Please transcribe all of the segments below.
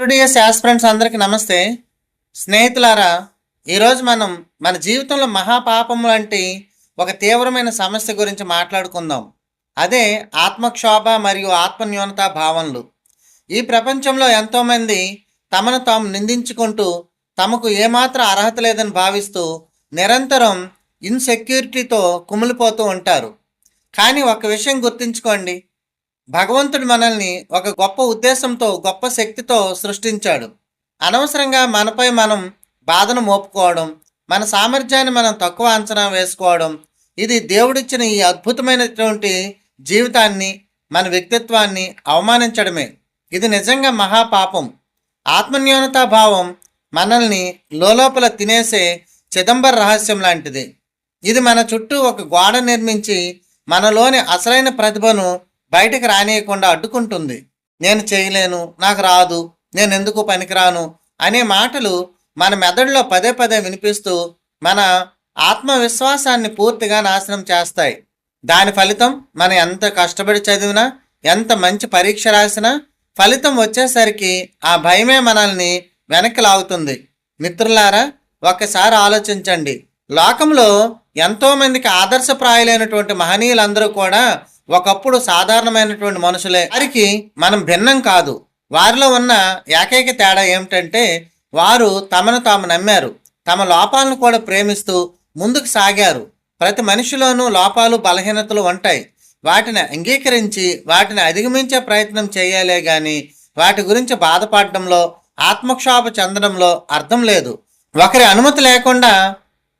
టుడియస్ friends అందరికీ నమస్తే. స్నేహితులారా ఈరోజు మనం మన జీవితంలో మహాపాపం లాంటి ఒక తీవ్రమైన సమస్య గురించి మాట్లాడుకుందాం. అదే ఆత్మక్షోభ మరియు ఆత్మన్యూనత భావనలు. ఈ ప్రపంచంలో ఎంతోమంది తమను తాము నిందించుకుంటూ తమకు ఏమాత్రం అర్హత లేదని భావిస్తూ నిరంతరం ఇన్సెక్యూరిటీతో కుమిలిపోతూ ఉంటారు. కానీ ఒక విషయం గుర్తుంచుకోండి. భగవంతుడు మనల్ని ఒక గొప్ప ఉద్దేశంతో గొప్ప శక్తితో సృష్టించాడు. అనవసరంగా మనపై మనం బాధను మోపుకోవడం మన సామర్థ్యాన్ని మనం తక్కువ అంచనా వేసుకోవడం ఇది దేవుడిచ్చిన ఈ అద్భుతమైనటువంటి జీవితాన్ని మన వ్యక్తిత్వాన్ని అవమానించడమే. ఇది నిజంగా మహాపాపం. ఆత్మన్యూనతా భావం మనల్ని లోలోపల తినేసే చిదంబర రహస్యం లాంటిది. ఇది మన చుట్టూ ఒక గోడ నిర్మించి మనలోని అసలైన ప్రతిభను బయటకు రానియకుండా అడ్డుకుంటుంది. నేను చేయలేను నాకు రాదు నేను ఎందుకు పనికిరాను అనే మాటలు మన మెదడులో పదే పదే వినిపిస్తూ మన ఆత్మవిశ్వాసాన్ని పూర్తిగా నాశనం చేస్తాయి. దాని ఫలితం మనం ఎంత కష్టపడి చదివినా ఎంత మంచి పరీక్ష రాసినా ఫలితం వచ్చేసరికి ఆ భయమే మనల్ని వెనక్కి లాగుతుంది. మిత్రులారా ఒక్కసారి ఆలోచించండి. లోకంలో ఎంతోమందికి ఆదర్శప్రాయులైనటువంటి మహనీయులందరూ కూడా ఒకప్పుడు సాధారణమైనటువంటి మనుషులే. వారికి మనం భిన్నం కాదు. వారిలో ఉన్న ఏకైక తేడా ఏమిటంటే వారు తమను తాము నమ్మారు. తమ లోపాలను కూడా ప్రేమిస్తూ ముందుకు సాగారు. ప్రతి మనిషిలోనూ లోపాలు బలహీనతలు ఉంటాయి. వాటిని అంగీకరించి వాటిని అధిగమించే ప్రయత్నం చేయాలే గాని వాటి గురించి బాధపడడంలో ఆత్మక్షోభ చెందడంలో అర్థం లేదు. ఒకరి అనుమతి లేకుండా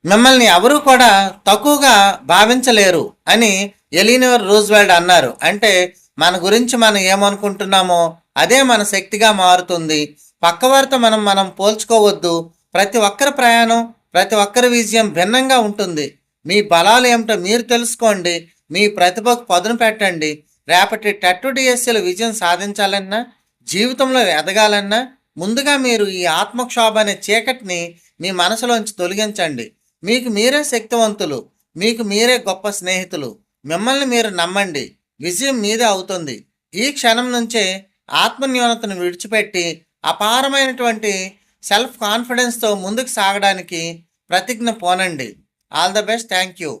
మిమ్మల్ని ఎవరూ కూడా తక్కువగా భావించలేరు అని ఎలినోర్ రూజ్వెల్డ్ అన్నారు. అంటే మన గురించి మనం ఏమనుకుంటున్నామో అదే మన శక్తిగా మారుతుంది. పక్కవారితో మనం మనం పోల్చుకోవద్దు. ప్రతి ఒక్కరి ప్రయాణం ప్రతి ఒక్కరి విజయం భిన్నంగా ఉంటుంది. మీ బలాలు ఏమిటో మీరు తెలుసుకోండి. మీ ప్రతిభకు పదును పెట్టండి. రేపటి టట్టు డిఎస్సీల విజయం సాధించాలన్నా జీవితంలో ఎదగాలన్నా ముందుగా మీరు ఈ ఆత్మక్షోభ అనే చీకటిని మీ మనసులోంచి తొలగించండి. మీకు మీరే శక్తివంతులు. మీకు మీరే గొప్ప స్నేహితులు. మిమ్మల్ని మీరు నమ్మండి. విజయం మీదే అవుతుంది. ఈ క్షణం నుంచే ఆత్మన్యూనతను విడిచిపెట్టి అపారమైనటువంటి సెల్ఫ్ కాన్ఫిడెన్స్తో ముందుకు సాగడానికి ప్రతిజ్ఞ పోనండి. All the best. Thank you.